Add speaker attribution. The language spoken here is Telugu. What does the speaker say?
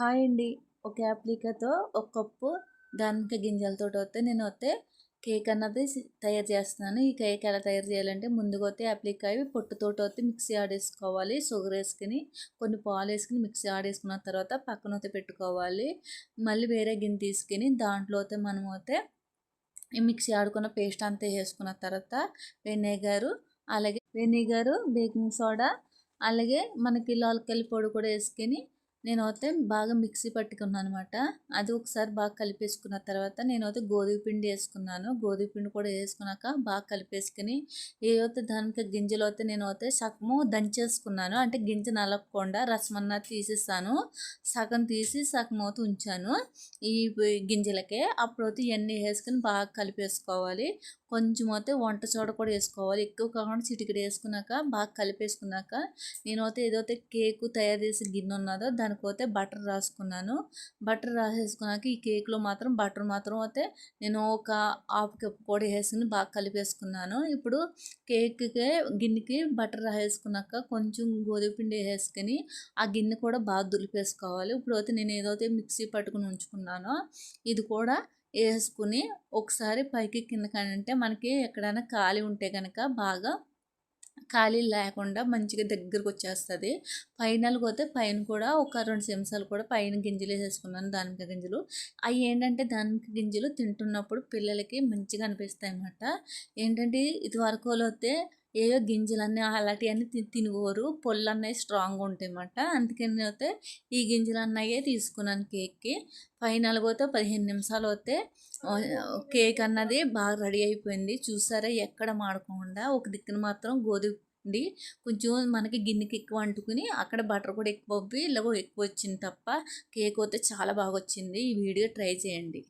Speaker 1: హాయ్ అండి. ఒక యాప్లికతో ఒక కప్పు దానిక గింజలతో వస్తే నేను వస్తే కేక్ అన్నది తయారు చేస్తున్నాను. ఈ కేక్ ఎలా తయారు చేయాలంటే ముందుగా వస్తే యాప్లికాయ పొట్టుతోటి వస్తే మిక్సీ ఆడేసుకోవాలి. షుగర్ వేసుకుని కొన్ని పాలు వేసుకుని మిక్సీ ఆడేసుకున్న తర్వాత పక్కన వస్తే పెట్టుకోవాలి. మళ్ళీ వేరే గిన్నె తీసుకుని దాంట్లో అయితే మనం అయితే ఈ మిక్సీ ఆడుకున్న పేస్ట్ అంతా వేసుకున్న తర్వాత వెనిగరు అలాగే వెనిగరు బేకింగ్ సోడా అలాగే మనకి లాల్కల్లి పొడి కూడా వేసుకొని నేను అయితే బాగా మిక్సీ పట్టుకున్నాను అనమాట అది ఒకసారి బాగా కలిపేసుకున్న తర్వాత నేను అయితే గోధుమ పిండి వేసుకున్నాను. గోధుమ పిండి కూడా వేసుకున్నాక బాగా కలిపేసుకుని ఏవైతే దానికి గింజలు అయితే నేను అయితే సగము దంచేసుకున్నాను. అంటే గింజ నలపకుండా రసం అన్నది తీసేస్తాను సగం తీసి సగం అయితే ఉంచాను ఈ గింజలకే. అప్పుడు అయితే ఇవన్నీ వేసుకుని బాగా కలిపేసుకోవాలి. కొంచెం అయితే వంట సోడా కూడా వేసుకోవాలి. ఎక్కువ కాకుండా చిటికెడు వేసుకున్నాక బాగా కలిపేసుకున్నాక నేను అయితే ఏదైతే కేకు తయారు చేసే గిన్నె ఉన్నదో దానికైతే బటర్ రాసుకున్నాను. బటర్ రాసేసుకున్నాక ఈ కేక్లో మాత్రం బటర్ మాత్రం అయితే నేను ఒక హాఫ్ కప్ కూడా వేసుకుని బాగా కలిపేసుకున్నాను. ఇప్పుడు కేక్కి గిన్నెకి బటర్ రాసేసుకున్నాక కొంచెం గోధుమ పిండి వేసుకొని ఆ గిన్నె కూడా బాగా దులిపేసుకోవాలి. ఇప్పుడు అయితే నేను ఏదైతే మిక్సీ పట్టుకుని ఉంచుకున్నానో ఇది కూడా వేసుకుని ఒకసారి పైకి కింద అంటే మనకి ఎక్కడైనా ఖాళీ ఉంటే కనుక బాగా ఖాళీ లేకుండా మంచిగా దగ్గరకు వచ్చేస్తుంది పైన పోతే పైన కూడా ఒక రెండు చెంచాలు కూడా పైన గింజలు వేసేసుకున్నాను దానిమ్మ గింజలు. అవి ఏంటంటే దానిక గింజలు తింటున్నప్పుడు పిల్లలకి మంచిగా అనిపిస్తాయి అన్నమాట ఏంటంటే ఇది వరకు అయితే ఏవో గింజలన్నీ అలాంటివన్నీ తి పొల్లు అన్నవి స్ట్రాంగ్గా ఉంటాయన్నమాట. అందుకని అయితే ఈ గింజలు అన్నయ్యే తీసుకున్నాను కేక్కి. ఫైనల్ పోతే పదిహేను నిమిషాలు అయితే కేక్ అన్నది బాగా రెడీ అయిపోయింది. చూసారా ఎక్కడ మాడకుండా. ఒక దిక్కున మాత్రం గోధుమ పిండి. కొంచెం మనకి గిన్నెకి ఎక్కువ అంటుకుని అక్కడ బటర్ కూడా ఎక్కువ ఇలాగో ఎక్కువ వచ్చింది తప్ప కేక్ అయితే చాలా బాగా వచ్చింది. ఈ వీడియో ట్రై చేయండి.